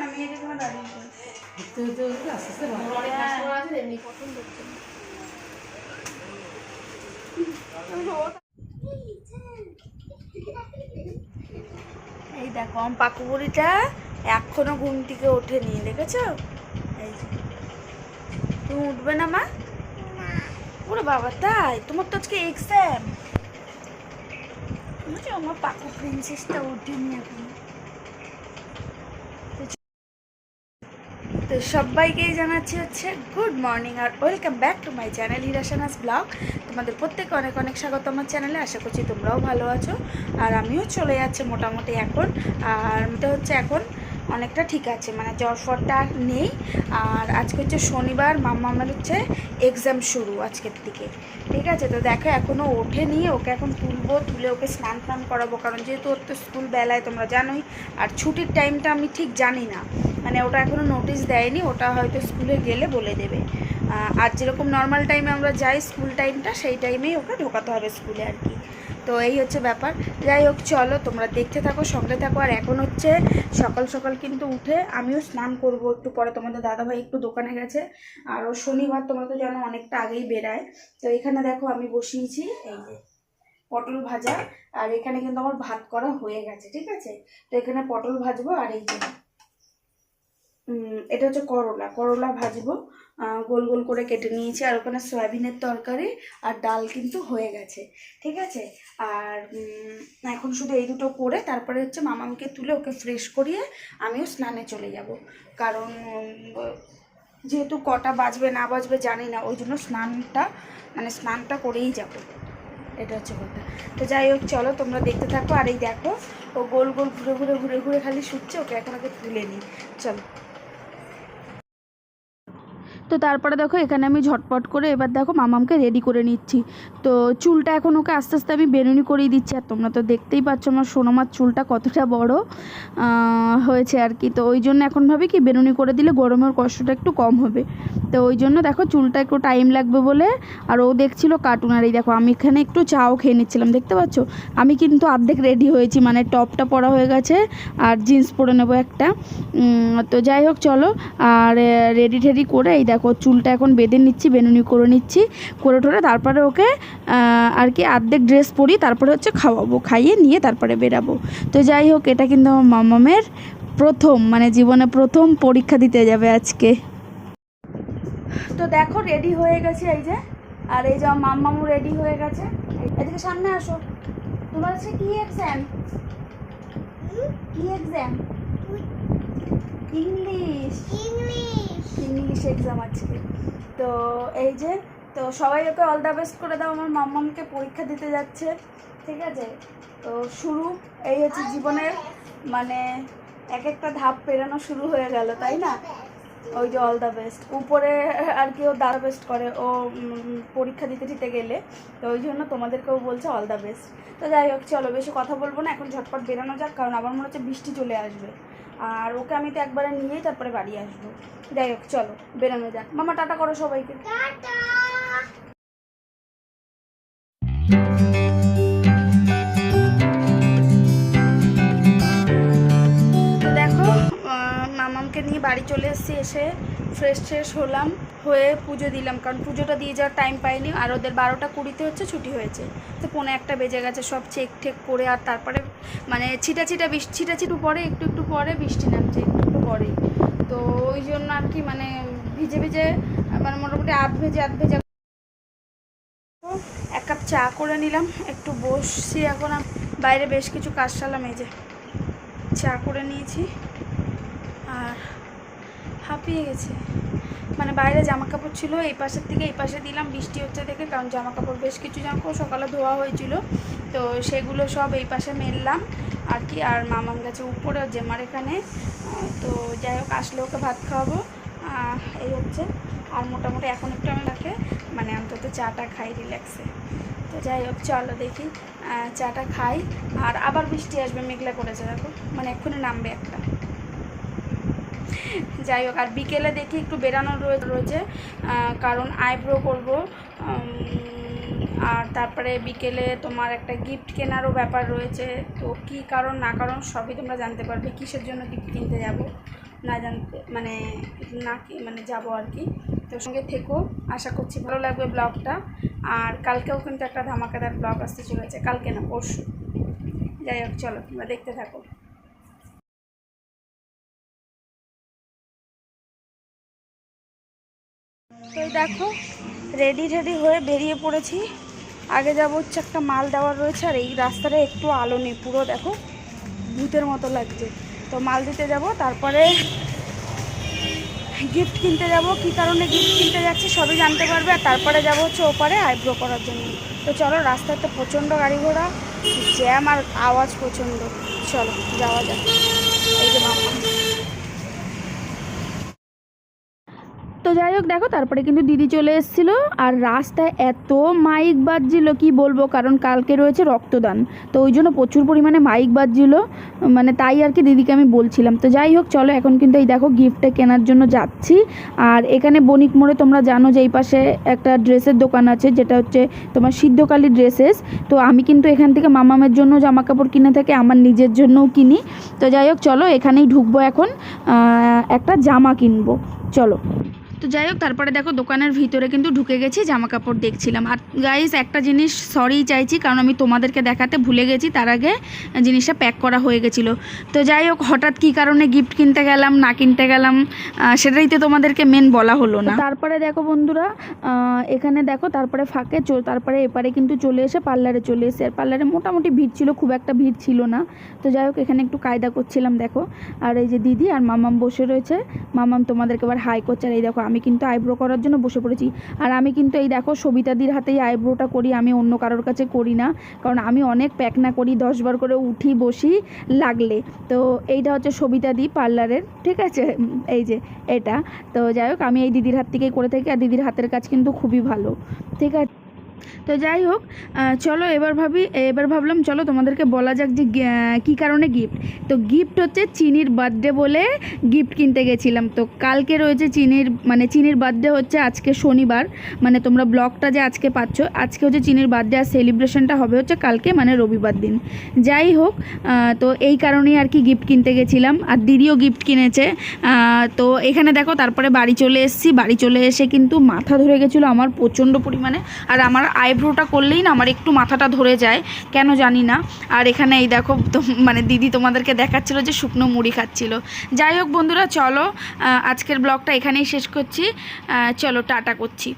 না মেয়েদের জন্য দাঁড়িয়ে তো তো আস্তে আস্তে অনেক কাস্টমার আছে এমনি পছন্দ হচ্ছে এই দেখো আমার পাকু বুড়িটা এখনও ঘুম থেকে ওঠেনি দেখেছ? এই তুমি উঠবে না মা? ওরে বাবা তাই? তোমার তো আজকে এক্সাম বুঝছ? আমার পাকু প্রিন্সেসটা ওঠেনি এখন। তো সবাইকেই জানাচ্ছি হচ্ছে good morning R welcome back to my channel হিরাসানাস blog তোমাদের প্রত্যেকে অনেক অনেক স্বাগত আমার চ্যানেলে আশা করছি তোমরাও ভালো আছো। আর আমিও চলে যাচ্ছে মোটামুটি এখন। আর এটা হচ্ছে এখন অনেকটা ঠিক আছে মানে জ্বর ফরটা আর নেই। আর আজকে হচ্ছে শনিবার মাম্মামের হচ্ছে এক্সাম শুরু আজকের দিকে। ঠিক আছে? তো দেখো এখনও ওঠেনি, ওকে এখন তুলবো, তুলে ওকে স্নান টান করাবো, কারণ যেহেতু ওর তো স্কুল বেলায়, তোমরা জানোই। আর ছুটির টাইমটা আমি ঠিক জানি না। মানে ওটা এখনও নোটিশ দেয়নি, ওটা হয়তো স্কুলে গেলে বলে দেবে। আর যেরকম নর্মাল টাইমে আমরা যাই স্কুল টাইমটা সেই টাইমেই ওকে ঢোকাতে হবে স্কুলে আর কি। তো এই হচ্ছে ব্যাপার। যাই হোক, চলো, তোমরা দেখতে থাকো, সঙ্গে থাকো। আর এখন হচ্ছে সকাল সকাল কিন্তু উঠে আমিও স্নান করব একটু পরে। তোমাদের দাদাভাই একটু দোকানে গেছে। আর ও শনিবার, তোমরা তো জানো, অনেকটা আগেই বেরায় তো এখানে দেখো, আমি বসিয়েছি এই যে পটল ভাজা। আর এখানে কিন্তু আমার ভাত করা হয়ে গেছে, ঠিক আছে? তো এখানে পটল ভাজবো আর এই যে এটা হচ্ছে করলা। করলা ভাজবো। গোল গোল করে কেটে নিয়েছি। আর ওখানে সয়াবিনের তরকারি আর ডাল কিন্তু হয়ে গেছে। ঠিক আছে? আর এখন শুধু এই দুটো করে তারপরে হচ্ছে মামামকে তুলে ওকে ফ্রেশ করিয়ে আমিও স্নানে চলে যাব। কারণ যেহেতু কটা বাজবে, না বাজবে জানি না। ওই জন্য স্নানটা মানে স্নানটা করেই যাব। এটা হচ্ছে কথা। তো যাই হোক, চলো তোমরা দেখতে থাকো। আর এই দেখো, ও গোল গোল ঘুরে ঘুরে ঘুরে ঘুরে খালি শুচ্ছে। ওকে এখন ওকে তুলে নিই। চলো। তো তারপরে দেখো, এখানে আমি ঝটপট করে এবার দেখো মামামকে রেডি করে নিচ্ছি। তো চুলটা এখন ওকে আস্তে আস্তে আমি বেনুনি করেই দিচ্ছি। আর তোমরা তো দেখতেই পাচ্ছ আমার সোনামার চুলটা কতটা বড় হয়েছে আর কি। তো ওই জন্য এখন ভাবি কি বেনুনি করে দিলে গরমের কষ্টটা একটু কম হবে। তো ওই জন্য দেখো চুলটা একটু টাইম লাগবে বলে, আর ও দেখছিল কার্টুন আর এই দেখো, আমি এখানে একটু চাও খেয়ে নিচ্ছিলাম, দেখতে পাচ্ছ? আমি কিন্তু অর্ধেক রেডি হয়েছি মানে টপটা পরা হয়ে গেছে, আর জিন্স পরে নেব একটা। তো যাই হোক, চলো। আর রেডি টেডি করে এই দেখো চুলটা এখন বেঁধে নিচ্ছি বেনুনি করে নিচ্ছি করে টোরে তারপরে ওকে আর কি অর্ধেক ড্রেস পরি তারপরে হচ্ছে খাওয়াবো খাইয়ে নিয়ে তারপরে বেরাবো। তো যাই হোক এটা কিন্তু আমার মামামের প্রথম মানে জীবনে প্রথম পরীক্ষা দিতে যাবে আজকে। তো দেখো রেডি হয়ে গেছে এই যে আর এই যে আমার মাম্মামু রেডি হয়ে গেছে। এদিকে সামনে আসো। তোমার আজকে কি এক্সাম কি এক্সাম ইংলিশ ইংলিশ এক্সাম আজকে। তো এই যে, তো সবাই ওকে অল দ্য বেস্ট করে দাও, আমার মাম্মামকে পরীক্ষা দিতে যাচ্ছে, ঠিক আছে? তো শুরু, এই হচ্ছে জীবনের মানে এক একটা ধাপ পেরানো শুরু হয়ে গেল, তাই না? ওই যে অল দ্য বেস্ট উপরে আর কি ও দ্য বেস্ট করে। ও পরীক্ষা দিতে দিতে গেলে। তো ওই জন্য তোমাদেরকেও বলছে অল দ্য বেস্ট তো যাই হোক, চলো, বেশি কথা বলব না। এখন ঝটপট বেরোনো যাক, কারণ আমার মনে হচ্ছে বৃষ্টি চলে আসবে। আর ওকে আমি তো একবারে নিয়েই তারপরে বাড়ি আসব। যাই হোক, চলো, বেরোনো যাক। মামা, টাটা করো সবাইকে। তো বাড়ি চলে এসেছি, এসে ফ্রেশ ফ্রেশ হলাম, হয়ে পুজো দিলাম। কারণ পুজোটা দিয়ে যাওয়ার টাইম পাইনি, আর ওদের বারোটা কুড়িতে হচ্ছে ছুটি হয়েছে। তো পৌনে একটা বেজে গেছে, সব চেক ঠেক করে আর তারপরে মানে ছিটা ছিটা বৃষ্টি ছিটা ছিটু পরে, একটু একটু পরে বৃষ্টি নামছে, একটু একটু পরে। তো ওই জন্য আর কি মানে ভিজে ভিজে মানে মোটামুটি আধ ভেজে আধ ভেজে এক কাপ চা করে নিলাম, একটু বসছি এখন বাইরে বেশ কিছু কাজ সারলাম, এই যে চা করে নিয়েছি। আর হাঁপিয়ে গেছে। মানে বাইরে জামা কাপড় ছিল, এই পাশের থেকে এই পাশে দিলাম, বৃষ্টি হচ্ছে দেখে, কারণ জামা কাপড় বেশ কিছু জামা কাপড় সকালে ধোয়া হয়েছিল। তো সেগুলো সব এই পাশে মেললাম। আর কি, আর মামার কাছে উপরে, জেমার এখানে। তো যাই হোক, আসলে ওকে ভাত খাওয়াবো। এই হচ্ছে। আর মোটামুটি এখন একটু আমি তাকে মানে অন্তত চাটা খাই রিল্যাক্সে তো যাই হোক, চলো দেখি চাটা খাই। আর আবার বৃষ্টি আসবে, মেঘলা করেছে, দেখো। মানে এক্ষুনি নামবে একটা। যাই হোক, আর বিকেলে দেখি একটু বেরানোর রয়ে- রয়েছে কারণ আইব্রো করব আর তারপরে বিকেলে তোমার একটা গিফট কেনারও ব্যাপার রয়েছে, তো কি কারণ না কারণ সবই তোমরা জানতে পারবে, কিসের জন্য গিফট কিনতে যাব, না জানতে মানে না মানে যাব আর কি। তো সঙ্গে থেকো, আশা করছি ভালো লাগবে ব্লগটা, আর কালকেও কিন্তু একটা ধামাকাদার ব্লগ আসতে চলেছে, কালকে না, পরশু। যাই হোক, চলো, তোমরা দেখতে থাকো। তো দেখো রেডি রেডি হয়ে বেরিয়ে পড়েছি। আগে যাব হচ্ছে একটা মাল দেওয়ার রয়েছে, আর এই রাস্তাটা একটু আলো নেই, পুরো দেখো, ভূতের মতো লাগছে। তো মাল দিতে যাব, তারপরে গিফট কিনতে যাব। কি কারণে গিফট কিনতে যাচ্ছি সবই জানতে পারবে, আর তারপরে যাব হচ্ছে ওপারে আইব্রো করার জন্য। তো চলো রাস্তাতে প্রচণ্ড গাড়ি ঘোড়া জ্যাম আর আওয়াজ প্রচণ্ড। চলো, যাওয়া যাক। এই যে মাম্মা তো যাই হোক, দেখো, তারপরে কিন্তু দিদি চলে এসেছিল। আর রাস্তায় এত মাইক বাজছিল, কি বলব? কারণ কালকে রয়েছে রক্তদান। তো ওই জন্য প্রচুর পরিমাণে মাইক বাজছিল। মানে তাই আর কি দিদিকে আমি বলছিলাম। তো যাই হোক, চলো, এখন কিন্তু এই দেখো গিফটটা কেনার জন্য যাচ্ছি। আর এখানে বণিক মোড়ে তোমরা জানো যে এই পাশে একটা ড্রেসের দোকান আছে, যেটা হচ্ছে তোমার সিদ্ধকালী ড্রেসেস। তো আমি কিন্তু এখান থেকে মামামের জন্য জামা কাপড় কিনে থাকি আমার নিজের জন্যও কিনি। তো যাই হোক, চলো, এখানেই ঢুকবো এখন। একটা জামা কিনবো। চলো। তো যাই হোক, তারপরে দেখো দোকানের ভিতরে কিন্তু ঢুকে গেছি জামা কাপড় দেখছিলাম। আর গাইস একটা জিনিস সরি চাইছি, কারণ আমি তোমাদেরকে দেখাতে ভুলে গেছি, তার আগে জিনিসটা প্যাক করা হয়ে গেছিল। তো যাই হোক, হঠাৎ কী কারণে গিফট কিনতে গেলাম, না কিনতে গেলাম সেটাই তো তোমাদেরকে মেন বলা হলো না। তারপরে দেখো বন্ধুরা এখানে দেখো, তারপরে ফাঁকে তারপরে এপারে কিন্তু চলে এসে পার্লারে চলে এসে, আর পার্লারে মোটামুটি ভিড় ছিল, খুব একটা ভিড় ছিল না। তো যাই হোক, এখানে একটু কায়দা করছিলাম, দেখো। আর এই যে দিদি আর মামাম বসে রয়েছে, মামাম তোমাদেরকে এবার হাই করছে, আর এই দেখো আমি কিন্তু আইব্রো করার জন্য বসে পড়েছি। আর আমি কিন্তু এই দেখো সবিতাদির হাতেই আইব্রোটা করি, আমি অন্য কারোর কাছে করি না। কারণ আমি অনেক প্যাকনা করি দশবার করে উঠি, বসি লাগলে। তো এইটা হচ্ছে সবিতাদি পার্লারের ঠিক আছে? এই যে এটা। তো যাই হোক, আমি এই দিদির হাত থেকেই করে থাকি, আর দিদির হাতের কাজ কিন্তু খুবই ভালো, ঠিক আছে তো যাই হোক চলো এবার ভাবি, এবার ভাবলাম চলো তোমাদেরকে বলা যাক যে কী কারণে গিফট তো গিফট হচ্ছে চিনির বার্থডে বলে গিফট কিনতে গেছিলাম। তো কালকে রয়েছে চিনির মানে চিনির বার্থডে হচ্ছে আজকে শনিবার। মানে তোমরা ব্লগটা যে আজকে পাচ্ছ, আজকে হচ্ছে চিনির বার্থডে আর সেলিব্রেশনটা হবে হচ্ছে কালকে মানে রবিবার দিন। যাই হোক তো এই কারণেই আর কি গিফট কিনতে গেছিলাম। আর দিদিও গিফট কিনেছে। তো এখানে দেখো, তারপরে বাড়ি চলে এসেছি। বাড়ি চলে এসে কিন্তু মাথা ধরে গেছিল আমার প্রচণ্ড পরিমাণে। আর আমার আইব্রোটা করলেই না আমার একটু মাথাটা ধরে যায়, কেন জানি না। আর এখানে এই দেখো মানে দিদি তোমাদেরকে দেখাচ্ছিলো যে শুকনো মুড়ি খাচ্ছিল। যাই হোক বন্ধুরা, চলো আজকের ব্লগটা এখানেই শেষ করছি। চলো, টাটা করছি।